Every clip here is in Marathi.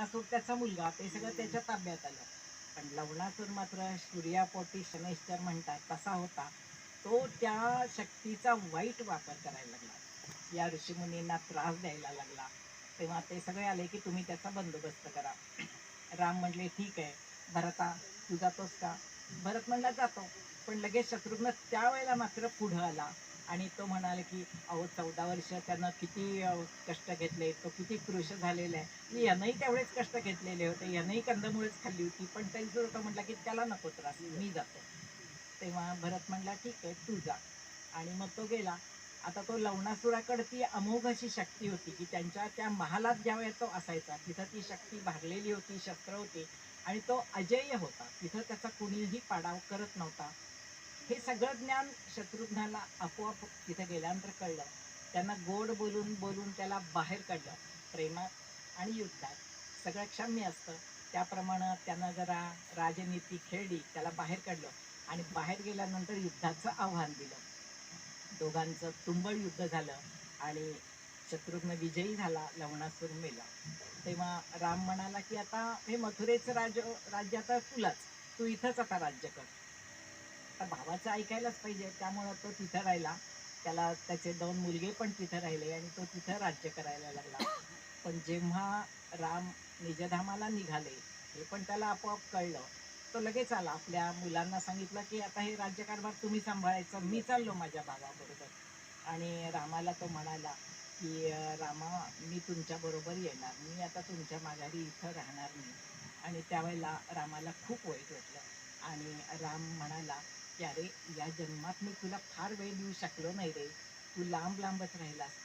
लवणासूर त्याचा मुलगा ते सगळं त्याच्या ताब्यात आलं. पण लवणासूर मात्र सूर्यापोटी शनैश्चर म्हणतात तसा होता. तो त्या शक्तीचा वाईट वापर करायला लागला. या ऋषीमुनींना त्रास द्यायला लागला. तेव्हा ते सगळे आले की तुम्ही त्याचा बंदोबस्त करा. राम म्हणले ठीक आहे. भरता. तू जातोस का? भरत म्हणला जातो. पण लगेच शत्रुघ्न त्यावेळेला मात्र पुढं आला. आणि तो म्हणाला की अहो चौदा वर्ष त्यानं किती कष्ट घेतले तो किती कृष झालेला आहे. यांनाही तेवढेच कष्ट घेतलेले होते यांनाही कंदमुळेच खाल्ली होती पण तरी सुद्धा तो म्हटला की त्याला नको त्रास मी जातो. तेव्हा भरत म्हणला ठीक आहे तू जा. आणि मग तो गेला. आता तो लवणासुराकडे अमोघ अशी शक्ती होती की त्यांच्या त्या महालात ज्यावेळेस तो असायचा तिथं ती शक्ती भागलेली होती शस्त्र होती आणि तो अजय होता. तिथं त्याचा कुणीही पाडाव करत नव्हता. हे सगळं ज्ञान शत्रुघ्नाला आपोआप तिथे गेल्यानंतर कळलं. त्यांना गोड बोलून बोलून त्याला बाहेर काढलं. प्रेमात आणि युद्धात सगळं क्षम्य असतं. त्याप्रमाणे त्यांना जरा राजनीती खेळली त्याला बाहेर काढलं आणि बाहेर गेल्यानंतर युद्धाचं आव्हान दिलं. दोघांचं तुंबळ युद्ध झालं आणि शत्रुघ्न विजयी झाला लवणासूर मेला. तेव्हा राम म्हणाला की आता हे मथुरेचं राज राज्य आता तुलाच. तू इथंच आता राज्य कर. आता भावाचं ऐकायलाच पाहिजे. त्यामुळं तो तिथं राहिला. त्याला त्याचे दोन मुलगे पण तिथं राहिले आणि तो तिथं राज्य करायला लागला. पण जेव्हा राम निजधामाला निघाले हे पण त्याला आपोआप कळलं. तो लगेच आला. आपल्या मुलांना सांगितलं की आता हे राज्यकारभार तुम्ही सांभाळायचं. मी चाललो माझ्या भावाबरोबर. आणि रामाला तो म्हणाला की रामा मी तुमच्याबरोबर येणार. मी आता तुमच्या माघारी इथं राहणार नाही. आणि त्यावेळेला रामाला खूप वाईट वाटलं. आणि राम म्हणाला की अरे या जन्मात मी तुला फार वेळ देऊ शकलो नाही रे. तू लांब लांबच राहिलास.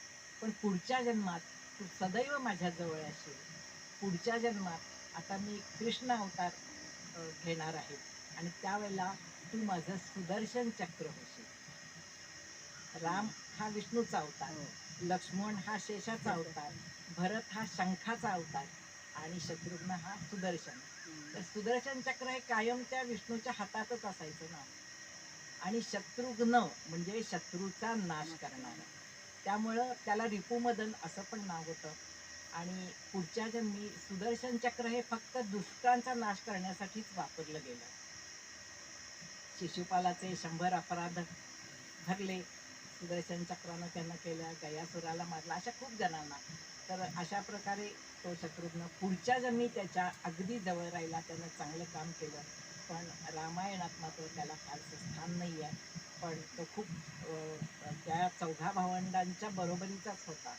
पण पुढच्या जन्मात तू सदैव माझ्याजवळ असशील पुढच्या जन्मात आता मी कृष्ण अवतार घेणार आहे आणि त्यावेळेला तू माझं सुदर्शन चक्र होशील. राम हा विष्णूचा अवतार लक्ष्मण हा शेषाचा अवतार भरत हा शंखाचा अवतार आणि शत्रुघ्न हा सुदर्शन. तर सुदर्शन चक्र हे कायम त्या विष्णूच्या हातातच असायचं ना. आणि शत्रुघ्न म्हणजे शत्रूचा नाश करणारा. त्यामुळं त्याला रिपुमदन असं पण नाव होतं. आणि पुढच्या जन्मी सुदर्शन चक्र हे फक्त दुष्टांचा नाश करण्यासाठीच वापरलं गेलं. शिशुपालाचे शंभर अपराध भरले. सुदर्शन चक्रानं त्यांना केलं गयासुराला मारला अशा खूप जणांना. तर अशा प्रकारे तो शत्रुघ्न पुढच्या जन्मी त्याच्या अगदी जवळ राहिला त्यानं चांगलं काम केलं. पण रामायणात मात्र त्याला फारसं स्थान नाही आहे पण तो खूप त्या चौघा भावंडांच्या बरोबरीचाच होता.